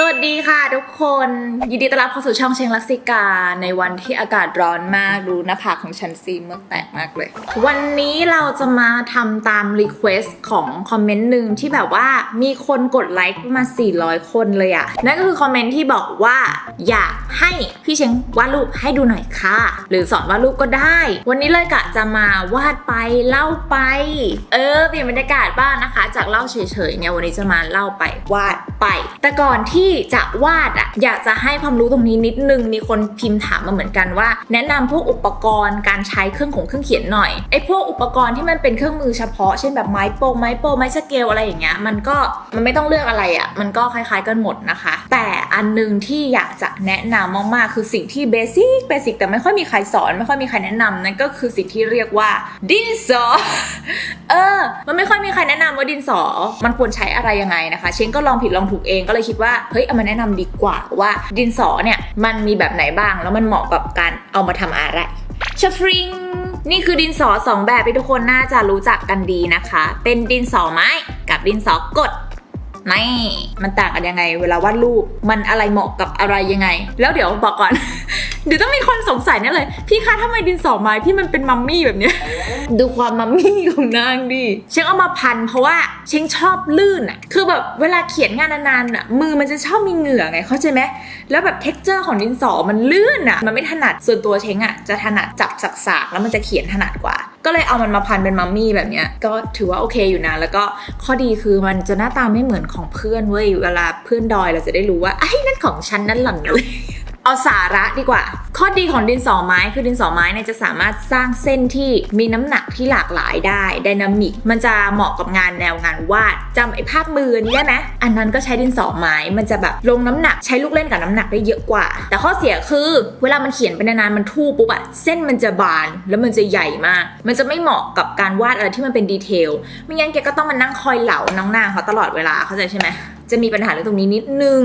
สวัสดีค่ะทุกคน ยินดีต้อนรับเข้าสู่ช่องเชงลักซิกา ในวันที่อากาศร้อนมากดูหน้าผากของฉันซีเมื่อแตกมากเลย วันนี้เราจะมาทำตามรีเควสของคอมเมนต์หนึ่งที่แบบว่ามีคนกดไลค์มา 400 คนเลยอะนั่นก็คือคอมเมนต์ที่บอกว่า อยากให้พี่เชงวาดรูปให้ดูหน่อยค่ะ หรือสอนวาดรูปก็ได้ วันนี้เลยกะจะมาวาดไปเล่าไป เออเปลี่ยนบรรยากาศบ้างนะคะ จากเล่าเฉยๆเนี่ยวันนี้จะมาเล่าไปวาดไป แต่ก่อนที่จะวาดอะอยากจะให้ความรู้ตรงนี้นิดนึง มีคนพิมพ์ถามมาเหมือนกันว่า แนะนำพวกอุปกรณ์การใช้เครื่องของเครื่องเขียนหน่อยไอ้พวกอุปกรณ์ที่มันเป็นเครื่องมือเฉพาะเช่นแบบไม้โปงไม้โปงไม้สเกลอะไรอย่างเงี้ยมันก็มันไม่ต้องเลือกอะไรอะมันก็คล้ายๆกันหมดนะคะ แต่อันหนึงที่อยากจะแนะนำมากๆคือสิ่งที่เบสิกเบสิกแต่ไม่ค่อยมีใครสอนไม่ค่อยมีใครแนะนำนั่นก็คือสิ่งที่เรียกว่าดินสอเออ มันไม่ค่อยมีใครแนะนำว่าดินสอ มันควรใช้อะไรยังไงนะคะ เชนก็ลองผิดลองถูกเองก็เลยคิดว่าเฮ้ยเอามาแนะนำดีกว่าว่าดินสอเนี่ยมันมีแบบไหนบ้าง แล้วมันเหมาะกับการเอามาทำอะไรชฟริงนี่คือดินสอสองแบบที่ทุกคนน่าจะรู้จักกันดีนะคะ เป็นดินสอไม้กับดินสอกดไม่มันต่างกันยังไง เวลาวาดรูป มันอะไรเหมาะกับอะไรยังไง แล้วเดี๋ยวบอกก่อน เดี๋ยวต้องมีคนสงสัยแน่เลย พี่คะทำไมดินสอไม้พี่มันเป็นมัมมี่แบบเนี้ย ดูความมัมมี่ของนางดิเชงเอามาพันเพราะว่าเชงชอบลื่นอะคือแบบเวลาเขียนงานนานๆอะมือมันจะชอบมีเหงื่อไงเข้าใจไหมแล้วแบบเท็กเจอร์ของดินสอมันลื่นอะมันไม่ถนัดส่วนตัวเชงอะจะถนัดจับสักๆแล้วมันจะเขียนถนัดกว่า ก็เลยเอามันมาพันเป็นมัมมี่แบบเนี้ยก็ถือว่าโอเคอยู่นะแล้วก็ข้อดีคือมันจะหน้าตาไม่เหมือนของเพื่อนเว้ยเวลาเพื่อนดอยเราจะได้รู้ว่าไอ้นั่นของฉันนั่นหล่อนเลย เอาสาระดีกว่า ข้อดีของดินสอไม้คือดินสอไม้เนี่ยจะสามารถสร้างเส้นที่มีน้ำหนักที่หลากหลายได้ไดนามิกมันจะเหมาะกับงานแนวงานวาดจำไอ้ภาพมือนี้ได้ไหมอันนั้นก็ใช้ดินสอไม้มันจะแบบลงน้ำหนักใช้ลูกเล่นกับน้ำหนักได้เยอะกว่า แต่ข้อเสียคือเวลามันเขียนไปนานๆมันทู่ปุ๊บอะเส้นมันจะบานแล้วมันจะใหญ่มาก มันจะไม่เหมาะกับการวาดอะไรที่มันเป็นดีเทลไม่งั้นแกก็ต้องมานั่งคอยเหลาน้องนางเขาตลอดเวลาเข้าใจใช่ไหม จะมีปัญหาเรื่องตรงนี้นิดนึง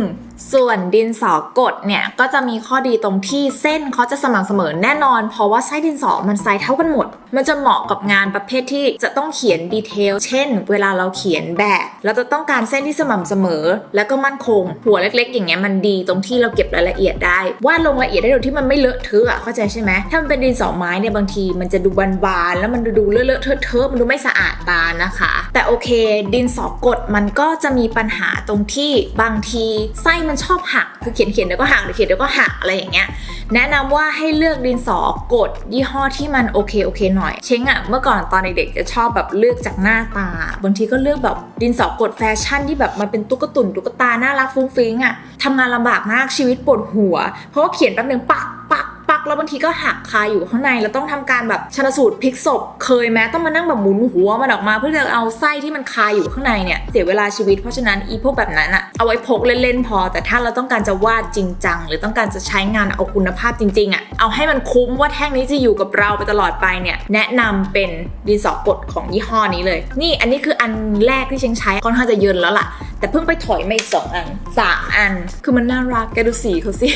ส่วนดินสอกดเนี่ยก็จะมีข้อดีตรงที่เส้นเขาจะสม่ำเสมอแน่นอน เพราะว่าไส้ดินสอมันไซส์เท่ากันหมด มันจะเหมาะกับงานประเภทที่จะต้องเขียนดีเทล เช่น เวลาเราเขียนแบบเราจะต้องการเส้นที่สม่ำเสมอ แล้วก็มั่นคง หัวเล็ก ๆ อย่างเงี้ยมันดีตรงที่เราเก็บรายละเอียดได้วาดลงละเอียดได้โดยที่มันไม่เลอะเทอะเข้าใจใช่ไหมถ้ามันเป็นดินสอไม้เนี่ยบางทีมันจะดูบานๆแล้วมันดูเลอะเทอะมันดูไม่สะอาดตานะคะ แต่โอเค ดินสอกดมันก็จะมีปัญหาตรงที่บางทีไส้มันชอบหัก คือเขียนเขียนเดี๋ยวก็หักเดี๋ยวเขียนเดี๋ยวก็หักอะไรอย่างเงี้ย แนะนำว่าให้เลือกดินสอกดยี่ห้อที่มันโอเคโอเคหน่อย เช้งอะเมื่อก่อนตอนเด็กๆจะชอบแบบเลือกจากหน้าตา บางทีก็เลือกแบบดินสอกดแฟชั่นที่แบบมันเป็นตุ๊กตุ่นตุ๊กตาน่ารักฟุ้งฟิ้งอะทำงานลำบากมากชีวิตปวดหัว เพราะว่าเขียนแป๊บนึงปักปัก แล้วบางทีก็หักคาอยู่ข้างในแล้วต้องทำการแบบชนสูตรพลิกศพเคยไหมต้องมานั่งแบบหมุนหัวมันออกมาเพื่อจะเอาไส้ที่มันคาอยู่ข้างในเนี่ยเสียเวลาชีวิตเพราะฉะนั้นอีพวกแบบนั้นอะเอาไว้พกเล่นๆพอ แต่ถ้าเราต้องการจะวาดจริงจังหรือต้องการจะใช้งานเอาคุณภาพจริงๆอะเอาให้มันคุ้มว่าแท่งนี้จะอยู่กับเราไปตลอดไปเนี่ยแนะนำเป็นดินสอกดของยี่ห้อนี้เลย นี่อันนี้คืออันแรกที่เชงใช้ค่อนข้างจะเยินแล้วล่ะ แต่เพิ่งไปถอยมาอีกสองอันสามอัน คือมันน่ารักแกดูสีเขาสิ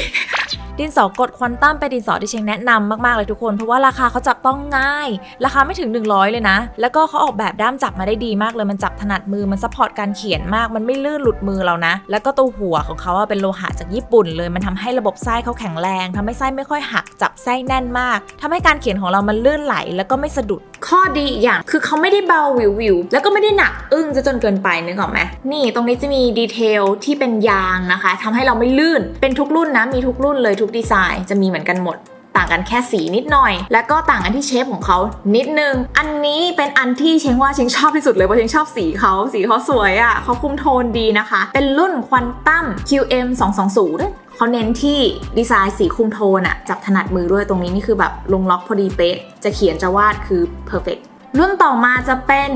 ดินสอกดควอนตัมเป็นดินสอที่เชงแนะนำมากๆเลยทุกคน เพราะว่าราคาเขาจับต้องง่าย ราคาไม่ถึง 100 เลยนะ แล้วก็เขาออกแบบด้ามจับมาได้ดีมากเลยมันจับถนัดมือมันซัพพอร์ตการเขียนมากมันไม่ลื่นหลุดมือเรานะ แล้วก็ตัวหัวของเขาเป็นโลหะจากญี่ปุ่นเลย มันทำให้ระบบไส้เขาแข็งแรงทำให้ไส้ไม่ค่อยหักจับไส้แน่นมากทำให้การเขียนของเรามันลื่นไหลแล้วก็ไม่สะดุดข้อดีอีกอย่างคือเขาไม่ได้เบาวิววิวแล้วก็ไม่ได้หนักอึ้งจะจนเกินไปนึกออกไหมนี่ตรงนี้จะมีดีเทลที่เป็นยางนะคะทำให้เราไม่ลื่นเป็นทุกรุ่นนะมีทุกรุ่นเลยทุกดีไซน์จะมีเหมือนกันหมด ต่างกันแค่สีนิดหน่อย แล้วก็ต่างกันที่เชฟของเขานิดนึง อันนี้เป็นอันที่เชงว่าเชงชอบที่สุดเลยเพราะเชงชอบสีเขาสีเขาสวยอะ่ะเขาคุมโทนดีนะคะ เป็นรุ่นควอนตัม QM 220เขาเน้นที่ดีไซน์สีคุมโทนอะจับถนัดมือด้วยตรงนี้นี่คือแบบลงล็อกพอดีเป๊ะ จะเขียนจะวาดคือ perfect รุ่นต่อมาจะเป็น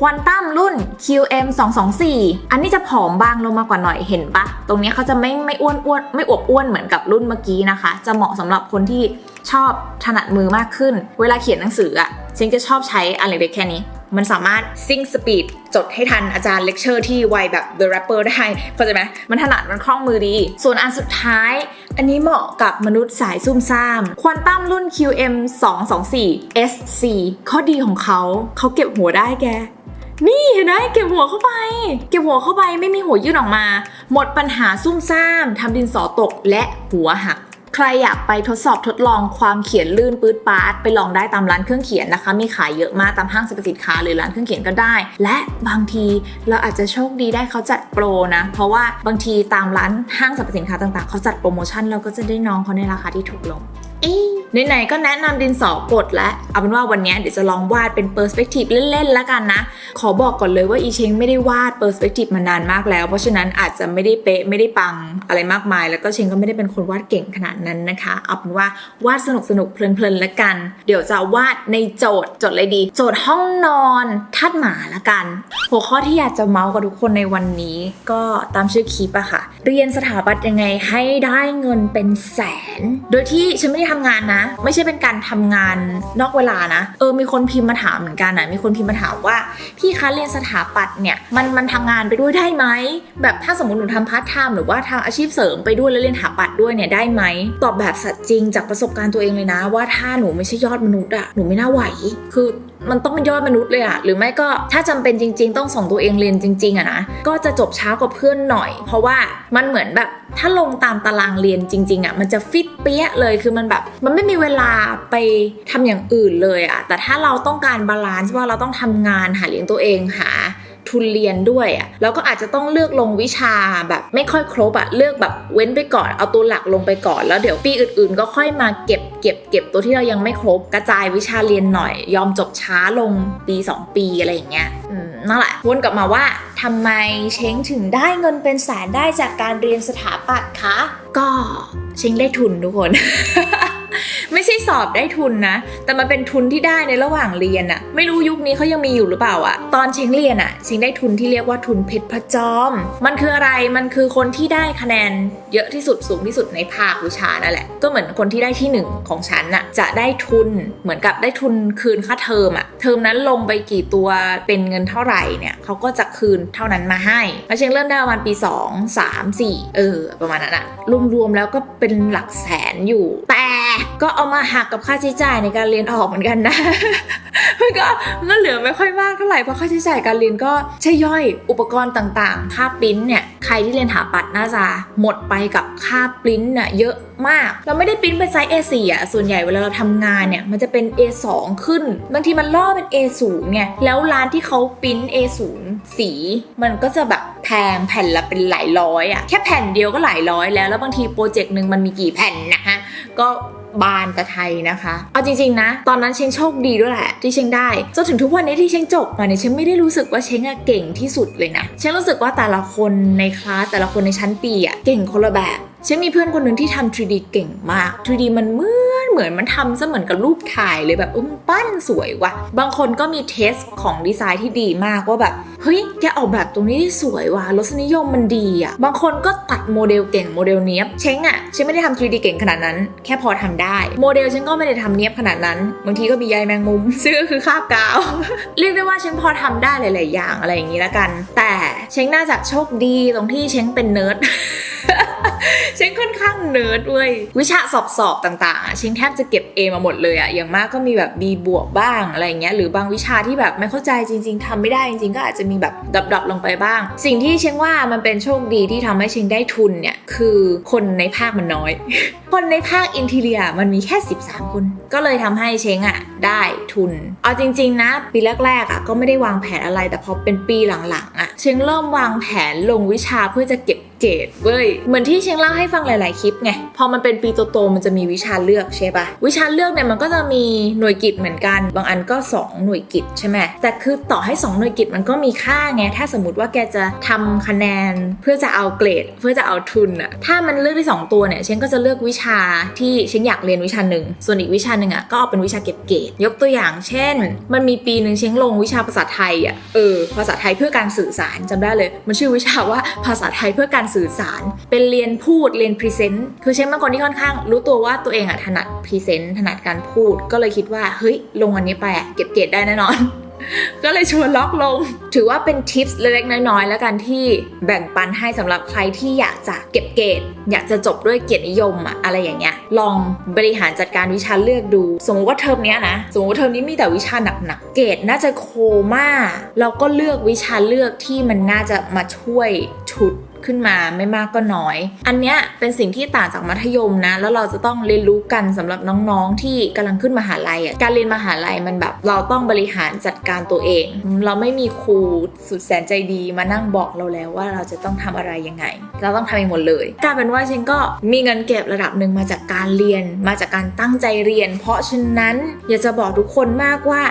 ควอนตัมรุ่น QM 224 อันนี้จะผอมบางลงมากว่าหน่อยเห็นปะ ตรงนี้เขาจะไม่ไม่อ้วนอ้วนไม่อวบอ้วนเหมือนกับรุ่นเมื่อกี้นะคะ จะเหมาะสำหรับคนที่ชอบถนัดมือมากขึ้น เวลาเขียนหนังสืออะเชงจะชอบใช้อันเล็กๆแค่นี้ มันสามารถซิงสปีดจดให้ทันอาจารย์เลคเชอร์ที่ไวแบบ The Rapper ได้เข้าใจไหมมันถนัดมันคล่องมือดี ส่วนอันสุดท้าย อันนี้เหมาะกับมนุษย์สายซุ่มซ่าม ควอนตัมรุ่น QM 224 SC ข้อดีของเขา เขาเก็บหัวได้แกนี่เห็นไหมเก็บหัวเข้าไป เก็บหัวเข้าไปไม่มีหัวยื่นออกมา หมดปัญหาซุ่มซ่ามทำดินสอตกและหัวหัก ใครอยากไปทดสอบทดลองความเขียนลื่นปื๊ดปาดไปลองได้ตามร้านเครื่องเขียนนะคะ มีขายเยอะมากตามห้างสรรพสินค้าหรือร้านเครื่องเขียนก็ได้ และบางทีเราอาจจะโชคดีได้เขาจัดโปรนะ เพราะว่าบางทีตามร้านห้างสรรพสินค้าต่างๆ เขาจัดโปรโมชั่นเราก็จะได้น้องเขาในราคาที่ถูกลง ไหนๆก็แนะนำดินสอกดแล้วเอาเป็นว่าวันนี้เดี๋ยวจะลองวาดเป็นเปอร์สเปกทีฟเล่นๆแล้วกันนะ ขอบอกก่อนเลยว่าอีเชงไม่ได้วาดเปอร์สเปกทีฟมานานมากแล้ว เพราะฉะนั้นอาจจะไม่ได้เป๊ะไม่ได้ปังอะไรมากมาย แล้วก็เชงก็ไม่ได้เป็นคนวาดเก่งขนาดนั้นนะคะ เอาเป็นว่าวาดสนุกสนุกๆเพลินๆแล้วกัน เดี๋ยวจะวาดในโจทย์โจทย์อะไรดี โจทย์ห้องนอนทัดหมาละกัน หัวข้อที่อยากจะเมาส์กับทุกคนในวันนี้ ก็ตามชื่อคลิปอะค่ะ เรียนสถาปัตย์ยังไงให้ได้เงินเป็นแสน โดยที่ฉันไม่ได้ทำงานนะ ไม่ใช่เป็นการทำงานนอกเวลานะ เออมีคนพิมพ์มาถามเหมือนกันนะมีคนพิมพ์มาถามว่าพี่คะเรียนสถาปัตย์เนี่ยมันมันทำงานไปด้วยได้ไหมแบบถ้าสมมติหนูทำพาร์ทไทม์หรือว่าทางอาชีพเสริมไปด้วยแล้วเรียนสถาปัตย์ด้วยเนี่ยได้ไหมตอบแบบสัตย์จริงจากประสบการณ์ตัวเองเลยนะ ว่าถ้าหนูไม่ใช่ยอดมนุษย์อะหนูไม่น่าไหวคือ มันต้องเป็นยอดมนุษย์เลยอะหรือไม่ก็ถ้าจำเป็นจริง ๆ ต้องส่งตัวเองเรียนจริงๆอะนะก็จะจบช้ากว่าเพื่อนหน่อย เพราะว่ามันเหมือนแบบถ้าลงตามตารางเรียนจริง ๆอะมันจะฟิตเปี้ยเลยคือมันแบบ มันไม่มีเวลาไปทำอย่างอื่นเลยอะแต่ถ้าเราต้องการบาลานซ์ว่าเราต้องทำงานหาเลี้ยงตัวเองหา ทุนเรียนด้วยอะ่ะแล้วก็อาจจะต้องเลือกลงวิชาแบบไม่ค่อยครบอะ่ะเลือกแบบเว้นไปก่อนเอาตัวหลักลงไปก่อน แล้วเดี๋ยวปีอื่นๆ ก็ค่อยมาเก็บเก็บเก็บตัวที่เรายังไม่ครบกระจายวิชาเรียนหน่อย ยอมจบช้าลงปี 2 ปีอะไรอย่างเงี้ยนั่นแหละวนกลับมาว่าทำไมเช้งถึงได้เงินเป็นแสนได้จากการเรียนสถาปัตย์คะ ก็เช้งได้ทุนทุกคน อบได้ทุนนะ แต่มันเป็นทุนที่ได้ในระหว่างเรียนอะไม่รู้ยุคนี้เขายังมีอยู่หรือเปล่าอะตอนเชงเรียนอะเชงได้ทุนที่เรียกว่าทุนเพชรพระจอม มันคืออะไรมันคือคนที่ได้คะแนนเยอะที่สุดสูงที่สุดในภาควิชานั่นแหละ ก็เหมือนคนที่ได้ที่หนึ่งของฉันอะจะได้ทุนเหมือนกับได้ทุนคืนค่าเทอมอะเทอมนั้นลงไปกี่ตัวเป็นเงินเท่าไหร่เนี่ยเขาก็จะคืนเท่านั้นมาให้แล้วเชงเริ่มได้ประมาณปี 2 3 4 เออ ประมาณนั้นอะรวมๆแล้วก็เป็นหลักแสนอยู่ แต่ก็เอามาหักกับค่าใช้จ่ายในการเรียนออกเหมือนกันนะ มันก็มันก็เหลือไม่ค่อยมากเท่าไหร่เพราะค่าใช้จ่ายการเรียนก็ใช่ย่อยอุปกรณ์ต่างๆ ค่าปริ้นเนี่ยใครที่เรียนถาปัดน่าจะหมดไปกับค่าปริ้นน่ะเยอะมาก เราไม่ได้ปริ้นเป็นไซส์ A4 อะส่วนใหญ่เวลาเราทำงานเนี่ยมันจะเป็น A2 ขึ้น บางทีมันล่อเป็น A0 ไงแล้วร้านที่เขาปริ้น A0 สี มันก็จะแบบแพงแผ่นละเป็นหลายร้อยอะแค่แผ่นเดียวก็หลายร้อยแล้วแล้วบางทีโปรเจกต์หนึ่งมันมีกี่แผ่นนะฮะก็บานกระไทยนะคะ เอาจริงๆนะ ตอนนั้นเชงโชคดีด้วยแหละที่เชงได้จนถึงทุกวันนี้ที่เชงจบมาเนี่ยเชงไม่ได้รู้สึกว่าเชงอะเก่งที่สุดเลยนะเชงรู้สึกว่าแต่ละคนในคลาสแต่ละคนในชั้นปีอะเก่งคนละแบบเชงมีเพื่อนคนหนึ่งที่ทำ 3D เก่งมาก 3D มันมืด เหมือนมันทำซะเหมือนกับรูปถ่ายเลยแบบเออมันปั้นสวยว่ะ บางคนก็มีเทสของดีไซน์ที่ดีมากว่าแบบ เฮ้ยแกออกแบบตรงนี้ได้สวยว่ะรสนิยมมันดีอะ บางคนก็ตัดโมเดลเก่งโมเดลเนี้ยบเช้งอะเช้งไม่ได้ทำ 3D เก่งขนาดนั้น แค่พอทำได้ โมเดลเช้งก็ไม่ได้ทำเนี้ยบขนาดนั้น บางทีก็มีใยแมงมุม ซึ่งก็คือคาบกาว เรียกได้ว่าเช้งพอทำได้หลาย ๆ อย่างอะไรอย่างนี้ละกัน แต่เช้งน่าจะโชคดีตรงที่เช้งเป็นเนิร์ดเช้งค่อนข้างเนิร์ดเว้ยวิชาสอบสอบต่างๆอะเช้งแทบจะเก็บ A มาหมดเลยอะอย่างมากก็มีแบบ B บวกบ้างอะไรอย่างเงี้ยหรือบางวิชาที่แบบไม่เข้าใจจริง ๆทำไม่ได้จริงๆ ก็อาจจะมีแบบดับๆลงไปบ้าง สิ่งที่เชงว่ามันเป็นโชคดีที่ทำให้เชงได้ทุนเนี่ยคือคนในภาคมันน้อย คนในภาคอินทีเรียมันมีแค่ 13 คน ก็เลยทำให้เชงอะได้ทุน เอาจริง ๆ นะ ปีแรกๆอะก็ไม่ได้วางแผนอะไรแต่พอเป็นปีหลังๆอะเช้งเริ่มวางแผนลงวิชาเพื่อจะเก็บเกรดเว้ยเหมือนที่เชงเล่าให้ฟังหลาย ๆ คลิปไงพอมันเป็นปีโตๆมันจะมีวิชาเลือกใช่ปะวิชาเลือกเนี่ยมันก็จะมีหน่วยกิจเหมือนกัน บางอันก็ 2 หน่วยกิจใช่ไหมแต่คือต่อให้ 2 หน่วยกิจมันก็มีค่าไงถ้าสมมติว่าแกจะทำคะแนนเพื่อจะเอาเกรด เพื่อจะเอาทุนอะถ้ามันเลือกได้สองตัวเนี่ยเชงก็จะเลือกวิชาที่เชงอยากเรียนวิชาหนึ่งส่วนอีกวิชาหนึ่งอะก็เอาเป็นวิชาเก็บเกรดยกตัวอย่างเช่น มันมีปีหนึ่งเชงลงวิชาภาษาไทยอะเออภาษาไทยเพื่อการสื่อสารจำได้เลย มันชื่อวิชาว่าภาษาไทยเพื่อการสื่อสาร เป็นเรียนพูดเรียนพรีเซนต์คือเชงเป็นคนที่ค่อนข้าง รู้ตัวว่าตัวเองอะถนัดพรีเซนต์ถนัดการพูดก็เลยคิดว่าเฮ้ยลงอันนี้ไปอะเก็บเกรดได้แน่นอน ก็เลยชวนล็อกลง ถือว่าเป็นทิปส์เล็กๆน้อยๆ แล้วกันที่แบ่งปันให้สำหรับใครที่อยากจะเก็บเกรดอยากจะจบด้วยเกียรตินิยมอะอะไรอย่างเงี้ย ลองบริหารจัดการวิชาเลือกดู สมมติว่าเทอมนี้นะ สมมติว่าเทอมนี้มีแต่วิชาหนักๆ เกรดน่าจะโคม่าเราก็เลือกวิชาเลือกที่มันน่าจะมาช่วยชุด ขึ้นมาไม่มากก็น้อย อันเนี้ยเป็นสิ่งที่ต่างจากมัธยมนะ แล้วเราจะต้องเรียนรู้กันสำหรับน้องๆ ที่กำลังขึ้นมหาลัยอะการเรียนมหาลัยมันแบบ เราต้องบริหารจัดการตัวเอง เราไม่มีครูสุดแสนใจดีมานั่งบอกเราแล้วว่าเราจะต้องทำอะไรยังไง เราต้องทำเองหมดเลยกลายเป็นว่าฉันก็มีเงินเก็บระดับหนึ่งมาจากการเรียน มาจากการตั้งใจเรียน เพราะฉะนั้นอยากจะบอกทุกคนมากว่า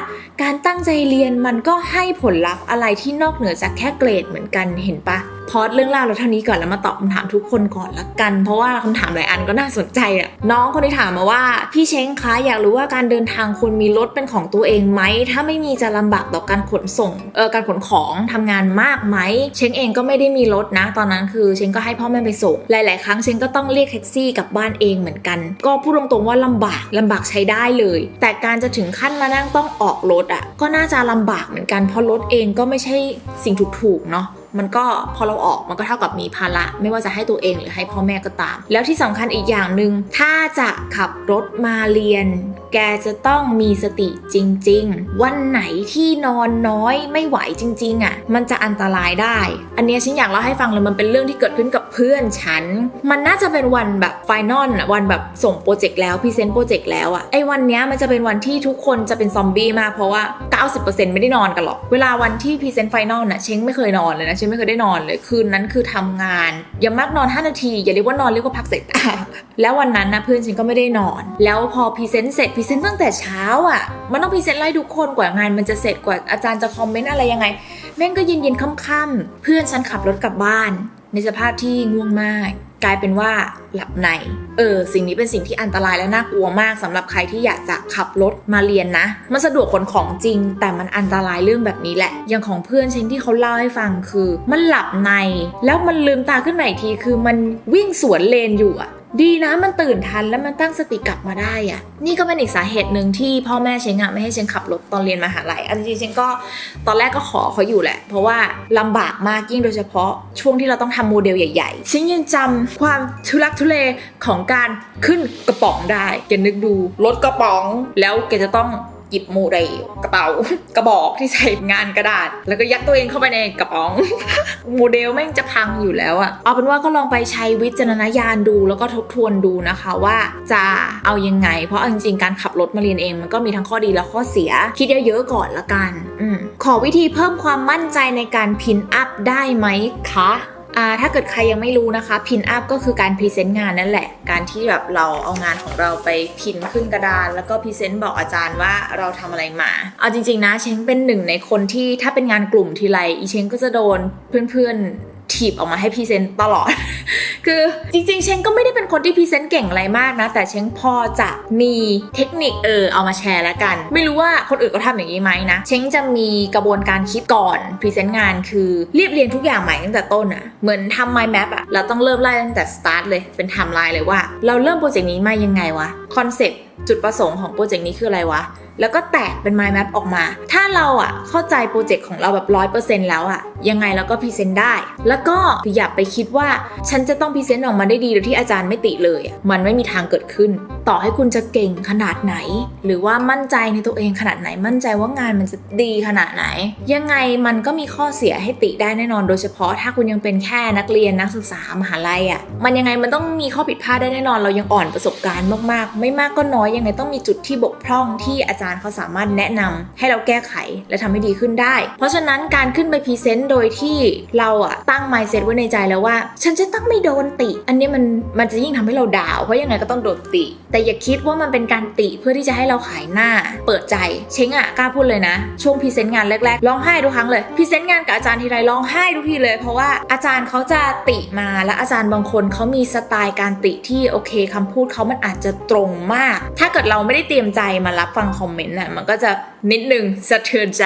การตั้งใจเรียนมันก็ให้ผลลัพธ์อะไรที่นอกเหนือจากแค่เกรดเหมือนกันเห็นปะ พอดเรื่องราวเราเท่านี้ก่อนแล้วมาตอบคำถามทุกคนก่อนละกัน เพราะว่าคำถามหลายอันก็น่าสนใจอะน้องคนที่ถามมาว่า พี่เช้งคะอยากรู้ว่าการเดินทางควรมีรถเป็นของตัวเองไหมถ้าไม่มีจะลำบากต่อการขนส่งเออการขนของทำงานมากไหมเช้งเองก็ไม่ได้มีรถนะ ตอนนั้นคือเช้งก็ให้พ่อแม่ไปส่งหลาย ๆ ครั้งเช้งก็ต้องเรียกแท็กซี่กลับบ้านเองเหมือนกัน ก็พูดตรงๆว่าลำบากลำบากใช้ได้เลย แต่การจะถึงขั้นมานั่งต้องออกรถอะก็น่าจะลำบากเหมือนกันเพราะรถเองก็ไม่ใช่สิ่งถูกๆเนาะ มันก็พอเราออกมันก็เท่ากับมีภาระ ไม่ว่าจะให้ตัวเองหรือให้พ่อแม่ก็ตาม แล้วที่สำคัญอีกอย่างหนึ่งถ้าจะขับรถมาเรียน แกจะต้องมีสติจริง ๆ วันไหนที่นอนน้อยไม่ไหวจริง ๆอะมันจะอันตรายได้ อันนี้ฉันอยากเล่าให้ฟังเลยมันเป็นเรื่องที่เกิดขึ้นกับเพื่อนฉัน มันน่าจะเป็นวันแบบไฟนอลวันแบบส่งโปรเจกต์แล้วพรีเซนต์โปรเจกต์แล้วอะไอ้วันเนี้ยมันจะเป็นวันที่ทุกคนจะเป็นซอมบี้มากเพราะว่า 90%ไม่ได้นอนกันหรอก เวลาวันที่พรีเซนต์ไฟนอลน่ะเช้งไม่เคยนอนเลยนะเไม่เคยได้นอนเลย คืนนั้นคือทำงานอย่ามากนอน 5 นาที อย่าเรียกว่านอนเรียกว่าพักเสร็จแล้ววันนั้นนะเพื่อนฉันก็ไม่ได้นอน แล้วพอพรีเซนต์เสร็จพรีเซนต์ตั้งแต่เช้าอะ มันต้องพรีเซนต์ไล่ทุกคนกว่างานมันจะเสร็จกว่าอาจารย์จะคอมเมนต์อะไรยังไง แม่งก็เย็นเย็นๆค่ำๆเพื่อนฉันขับรถกลับบ้าน ในสภาพที่ง่วงมาก กลายเป็นว่าหลับใน เออ สิ่งนี้เป็นสิ่งที่อันตรายและน่ากลัวมากสำหรับใครที่อยากจะขับรถมาเรียนนะ มันสะดวกขนของจริง แต่มันอันตรายเรื่องแบบนี้แหละ อย่างของเพื่อนเชนที่เขาเล่าให้ฟังคือ มันหลับใน แล้วมันลืมตาขึ้นมาอีกที คือมันวิ่งสวนเลนอยู่อะ ดีนะมันตื่นทันแล้วมันตั้งสติกลับมาได้อะนี่ก็เป็นอีกสาเหตุหนึ่งที่พ่อแม่เชงอะไม่ให้เชงขับรถตอนเรียนมหาลัยอันจริงเชงก็ตอนแรกก็ขอเขาอยู่แหละ เพราะว่าลำบากมากยิ่งโดยเฉพาะช่วงที่เราต้องทำโมเดลใหญ่ๆเชงยังจำความทุลักทุเลของการขึ้นกระป๋องได้แกนึกดูรถกระป๋องแล้วแกจะต้อง หยิบโมเดลกระเป๋ากระบอกที่ใส่งานกระดาษ แล้วก็ยัดตัวเองเข้าไปในกระป๋อง โมเดลแม่งจะพังอยู่แล้วอะเอาเป็นว่าก็ลองไปใช้วิจารณญาณดู แล้วก็ทบทวนดูนะคะว่าจะเอายังไง เพราะจริงๆการขับรถมาเรียนเองมันก็มีทั้งข้อดีและข้อเสีย คิดเยอะๆก่อนละกันอืขอวิธีเพิ่มความมั่นใจในการพินอัพได้ไหมคะ ถ้าเกิดใครยังไม่รู้นะคะพินอัพก็คือการพรีเซนต์งานนั่นแหละ การที่แบบเราเอางานของเราไปพินขึ้นกระดาน แล้วก็พรีเซนต์บอกอาจารย์ว่าเราทำอะไรมา เอาจริง ๆ นะเช้งเป็นหนึ่งในคนที่ถ้าเป็นงานกลุ่มทีไรอีเช้งก็จะโดนเพื่อนๆ ถีบออกมาให้พรีเซนต์ตลอด คือจริงๆ เช้งก็ไม่ได้เป็นคนที่พรีเซนต์เก่งอะไรมากนะ แต่เช้งพอจะมีเทคนิคเออเอามาแชร์แล้วกัน ไม่รู้ว่าคนอื่นก็ทำอย่างนี้ไหมนะ เช้งจะมีกระบวนการคิดก่อนพรีเซนต์งานคือเรียบเรียงทุกอย่างใหม่ตั้งแต่ต้นอะเหมือนทำ mind map อะเราต้องเริ่มไล่ตั้งแต่ start เลยเป็นไทม์ไลน์เลยว่า เราเริ่มโปรเจกต์นี้มายังไงวะคอนเซ็ปต์จุดประสงค์ของโปรเจกต์นี้คืออะไรวะ แล้วก็แตกเป็น mind map ออกมา ถ้าเราอะเข้าใจโปรเจกต์ของเราแบบร้อยเปอร์เซ็นต์แล้วอะ ยังไงเราก็พรีเซนต์ได้ แล้วก็อย่าไปคิดว่า ฉันจะต้องพรีเซนต์ออกมาได้ดีโดยที่อาจารย์ไม่ติเลยอะมันไม่มีทางเกิดขึ้น ต่อให้คุณจะเก่งขนาดไหน หรือว่ามั่นใจในตัวเองขนาดไหน มั่นใจว่างานมันจะดีขนาดไหน ยังไงมันก็มีข้อเสียให้ติได้แน่นอน โดยเฉพาะถ้าคุณยังเป็นแค่นักเรียนนักศึกษามหาลัยอะ มันยังไงมันต้องมีข้อผิดพลาดได้แน่นอน เรายังอ่อนประสบการณ์มากๆ ไม่มากก็น้อยยังไงต้องมีจุดที่บกพร่องที่อาจารย์เขาสามารถแนะนำให้เราแก้ไขและทำให้ดีขึ้นได้ เพราะฉะนั้นการขึ้นไปพรีเซนต์โดยที่เราอะตั้ง mindset ไว้ในใจแล้วว่า ฉันจะต้องไม่โดนติ อันนี้มันมันจะยิ่งทำให้เราดาวเพราะยังไงก็ต้องโดนติ แต่อย่าคิดว่ามันเป็นการติเพื่อที่จะให้เราขายหน้า เปิดใจเช้งอะกล้าพูดเลยนะ ช่วงพรีเซนต์งานแรกๆร้องไห้ทุกครั้งเลยพรีเซนต์งานกับอาจารย์ทีไรร้องไห้ทุกทีเลย เพราะว่าอาจารย์เขาจะติมาและอาจารย์บางคนเขามีสไตล์การติที่โอเคคำพูดเขามันอาจจะตรงมาก ถ้าเกิดเราไม่ได้เตรียมใจมารับฟังคอมเมนต์อะมันก็จะ นิดนึงสะเทือนใจ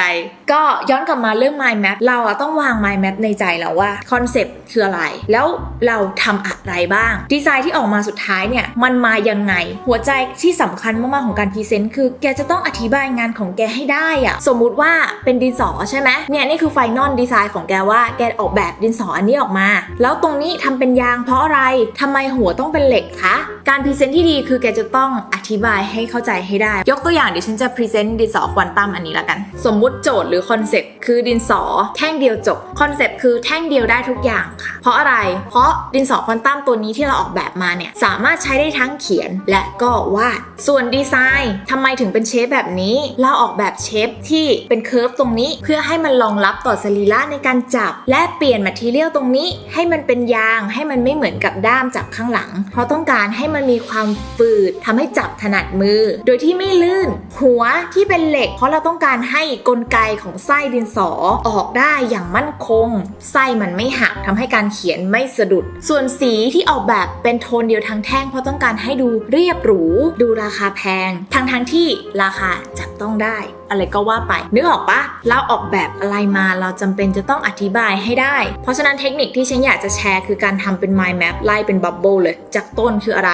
ก็ย้อนกลับมาเรื่อง mind map เราอะต้องวาง mind map ในใจแล้วว่าคอนเซปต์คืออะไร แล้วเราทำอะไรบ้าง ดีไซน์ที่ออกมาสุดท้ายเนี่ย มันมายังไง หัวใจที่สำคัญมาก ๆ ของการพรีเซนต์คือแกจะต้องอธิบายงานของแกให้ได้อะสมมุติว่าเป็นดินสอใช่ไหมเนี่ยนี่คือไฟนอลดีไซน์ของแกว่าแกออกแบบดินสออันนี้ออกมา แล้วตรงนี้ทำเป็นยางเพราะอะไรทำไมหัวต้องเป็นเหล็กคะการพรีเซนต์ที่ดีคือแกจะต้องอธิบายให้เข้าใจให้ได้ ยกตัวอย่างเดี๋ยวฉันจะพรีเซนต์ดินสอควอนตัมอันนี้ละกัน สมมุติโจทย์หรือคอนเซ็ปต์คือดินสอแท่งเดียวจบคอนเซ็ปต์คือแท่งเดียวได้ทุกอย่างค่ะ เพราะอะไร เพราะดินสอควอนตัมตัวนี้ที่เราออกแบบมาเนี่ยสามารถใช้ได้ทั้งเขียนและก็วาด ส่วนดีไซน์ทำไมถึงเป็นเชฟแบบนี้ เราออกแบบเชฟที่เป็นเคิร์ฟตรงนี้เพื่อให้มันรองรับต่อสรีระในการจับ และเปลี่ยนแมทเทียลตรงนี้ให้มันเป็นยาง ให้มันไม่เหมือนกับด้ามจับข้างหลัง เพราะต้องการให้มันมีความฝืดทำให้จับถนัดมือ โดยที่ไม่ลื่น หัวที่เป็นเหล็กเพราะเราต้องการให้กลไกของไส้ดินสอออกได้อย่างมั่นคง ไส้มันไม่หักทำให้การเขียนไม่สะดุด ส่วนสีที่ออกแบบเป็นโทนเดียวทั้งแท่ง เพราะต้องการให้ดูเรียบหรู ดูราคาแพง ทั้งทั้งที่ราคาจับต้องได้ อะไรก็ว่าไป นึกออกปะเราออกแบบอะไรมาเราจำเป็นจะต้องอธิบายให้ได้ เพราะฉะนั้นเทคนิคที่ฉันอยากจะแชร์คือการทำเป็น mind map ไล่เป็นบับเบิลเลย จากต้นคืออะไร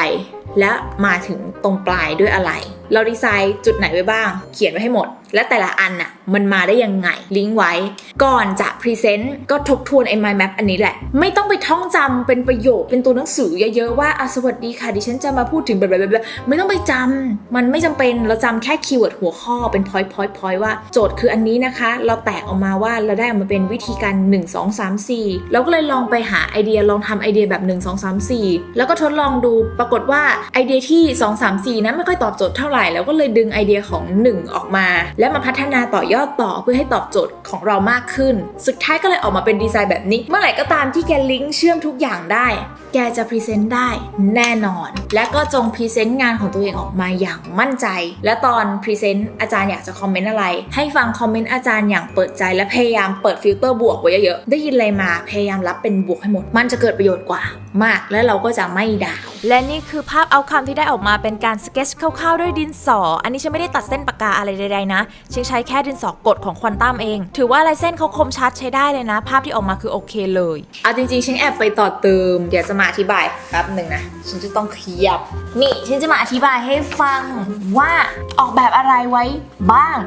และมาถึงตรงปลายด้วยอะไร เราดีไซน์จุดไหนไว้บ้าง เขียนไว้ให้หมด และแต่ละอันน่ะมันมาได้ยังไงลิงก์ไว้ ก่อนจะพรีเซนต์ก็ทบทวนไอ้ mind map อันนี้แหละ ไม่ต้องไปท่องจำเป็นประโยคเป็นตัวหนังสือเยอะๆว่าอะสวัสดีค่ะดิฉันจะมาพูดถึงแบบแบบไม่ต้องไปจำมันไม่จำเป็นเราจำแค่คีย์เวิร์ดหัวข้อเป็น point point point ว่าโจทย์คืออันนี้นะคะ เราแตกออกมาว่าเราได้ออกมาเป็นวิธีการ 1 2 3 4เราก็เลยลองไปหาไอเดียลองทำไอเดียแบบ 1 2 3 4 แล้วก็ทดลองดูปรากฏว่าไอเดียที่ 2 3 4 นั้นไม่ค่อยตอบโจทย์เท่าไหร่แล้วก็เลยดึงไอเดียของ 1 ออกมาแล้วมาพัฒนาต่อยอดต่อเพื่อให้ตอบโจทย์ของเรามากขึ้น สุดท้ายก็เลยออกมาเป็นดีไซน์แบบนี้ เมื่อไหร่ก็ตามที่แกลิงก์เชื่อมทุกอย่างได้ แกจะพรีเซนต์ได้แน่นอน และก็จงพรีเซนต์งานของตัวเองออกมาอย่างมั่นใจ และตอนพรีเซนต์อาจารย์อยากจะคอมเมนต์อะไร ให้ฟังคอมเมนต์อาจารย์อย่างเปิดใจและพยายามเปิดฟิลเตอร์บวกไว้เยอะๆ ได้ยินอะไรมาพยายามรับเป็นบวกให้หมด มันจะเกิดประโยชน์กว่ามาก และเราก็จะไม่ด่าและนี่คือภาพเอาคำที่ได้ออกมาเป็นการสเก็ตคร่าวๆด้วยดินสอ อันนี้ฉันไม่ได้ตัดเส้นปากกาอะไรใดๆนะฉันใช้แค่ดินสอกดของควอนตัมเอง ถือว่าลายเส้นเขาคมชัดใช้ได้เลยนะ ภาพที่ออกมาคือโอเคเลยเอาจริงๆฉันแอบไปต่อเติมเดี๋ยวจะมาอธิบายแป๊บหนึ่งนะฉันจะต้องขยับนี่ฉันจะมาอธิบายให้ฟังว่าออกแบบอะไรไว้บ้าง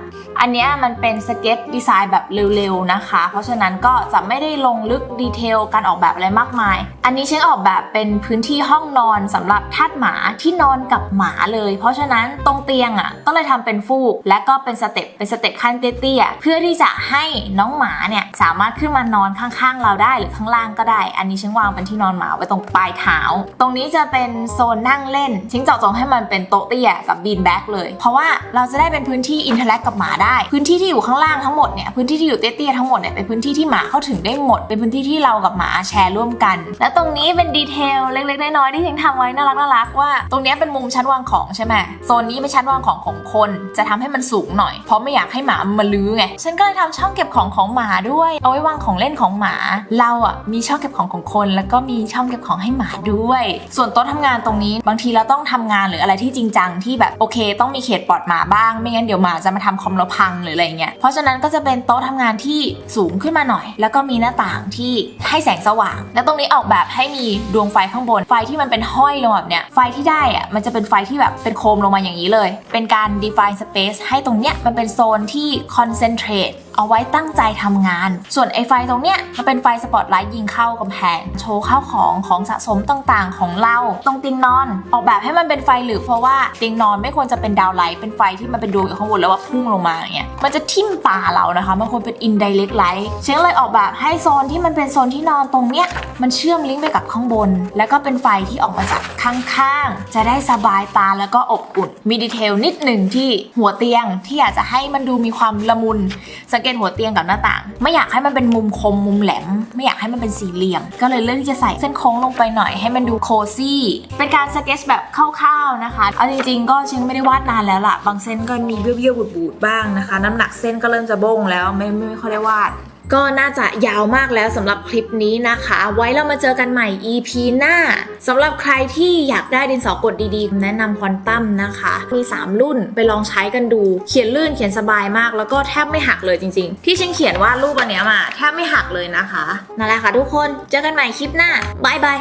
อันนี้มันเป็นสเก็ตดีไซน์แบบเร็วๆนะคะ เพราะฉะนั้นก็จะไม่ได้ลงลึกดีเทลการออกแบบอะไรมากมาย อันนี้ฉันออกแบบเป็นพื้นที่ห้องนอนสำหรับทาสหมาที่นอนกับหมาเลย เพราะฉะนั้นตรงเตียงอะก็เลยทำเป็นฟูก และก็เป็นสเต็ปเป็นสเต็ปขั้นเตี้ยๆเพื่อที่จะให้น้องหมาเนี่ยสามารถขึ้นมานอนข้างๆ เราได้หรือข้างล่างก็ได้ อันนี้ฉันวางเป็นที่นอนหมาไว้ตรงปลายเท้า ตรงนี้จะเป็นโซนนั่งเล่น ชิ้นเจาะจงให้มันเป็นโต๊ะเตี้ยกับบีนแบ็กเลย เพราะว่าเราจะได้เป็นพื้นที่อินเทอร์แลกกับหมาได้ พื้นที่ที่อยู่ข้างล่างทั้งหมดเนี่ยพื้นที่ที่อยู่เตี้ยๆทั้งหมดเนี่ยเป็นพื้นที่ที่หมาเข้าถึงได้หมด เป็นพื้นที่ที่เรากับหมาแชร์ร่วมกัน และตรงนี้เป็นดีเทลเล็กๆน้อยๆที่ฉันทำไว้น่ารักน่ารักว่า ตรงนี้เป็นมุมชั้นวางของใช่ไหมโซนนี้เป็นชั้นวางของของคน จะทำให้มันสูงหน่อย เพราะไม่อยากให้หมามันมาลื้อไงฉันก็เลยทำช่องเก็บของของหมาด้วย เอาไว้วางของเล่นของหมา เราอะมีช่องเก็บของของคน แล้วก็มีช่องเก็บของให้หมาด้วย ส่วนโต๊ะทำงานตรงนี้ บางทีเราต้องทำงานหรืออะไรที่จริงจังที่แบบโอเค ต้องมีเขตปลอดหมาบ้าง ไม่งั้นเดี๋ยวหมาจะมาทำคอมเราพังหรืออะไรเงี้ย เพราะฉะนั้นก็จะเป็นโต๊ะทำงานที่สูงขึ้นมาหน่อย แล้วก็มีหน้าต่างที่ให้แสงสว่าง แล้วตรงนี้ออกแบบให้มีดวงไฟข้างบน ไฟที่มันเป็นห้อยลงแบบเนี้ย ไฟที่ได้อะมันจะเป็นไฟที่แบบเป็นโคมลงมาอย่างนี้เลย เป็นการ define space ให้ตรงเนี้ยมันเป็นโซนที่ concentrate เอาไว้ตั้งใจทำงาน ส่วนไอไฟตรงเนี้ยมันเป็นไฟสปอตไลท์ยิงเข้ากำแพง โชว์ข้าวของของสะสมต่างๆ ของเราตรงเตียงนอน ออกแบบให้มันเป็นไฟหรือเพราะว่าเตียงนอนไม่ควรจะเป็นดาวไลท์เป็นไฟที่มันเป็นดวงอยู่ข้างบนแล้วว่าพุ่งลงมาอย่างเงี้ยมันจะทิ่มตาเรานะคะมันควรเป็น indirect light ฉันเลยออกแบบให้โซนที่มันเป็นโซนที่นอนตรงเนี้ยมันเชื่อมลิงก์ไปกับข้างบน แล้วก็เป็นไฟที่ออกมาจากข้างๆจะได้สบายตาแล้วก็อบอุ่นมีดีเทลนิดหนึ่งที่หัวเตียงที่อยากจะให้มันดูมีความละมุนสังเกตหัวเตียงกับหน้าต่าง ไม่อยากให้มันเป็นมุมคมมุมแหลม ไม่อยากให้มันเป็นสี่เหลี่ยม ก็เลยเลือกที่จะใส่เส้นโค้งลงไปหน่อยให้มันดูโคซี่ เป็นการสเก็ตแบบคร่าวๆนะคะ เอาจริงๆ ก็ฉันไม่ได้วาดนานแล้วล่ะ บางเส้นก็มีเบี้ยวๆบูดๆบ้างนะคะ น้ำหนักเส้นก็เริ่มจะบ้งแล้วไม่ไม่ไม่ค่อยได้วาด ก็น่าจะยาวมากแล้วสำหรับคลิปนี้นะคะ ไว้เรามาเจอกันใหม่ EP หน้าสำหรับใครที่อยากได้ดินสอกดดีๆ แนะนำควอนตัมนะคะ มี 3 รุ่นไปลองใช้กันดู เขียนลื่นเขียนสบายมาก แล้วก็แทบไม่หักเลยจริงๆ ที่ชิงเขียนว่ารูปอันเนี้ยมาแทบไม่หักเลยนะคะนั่นแหละค่ะทุกคนเจอกันใหม่คลิปหน้าบายบาย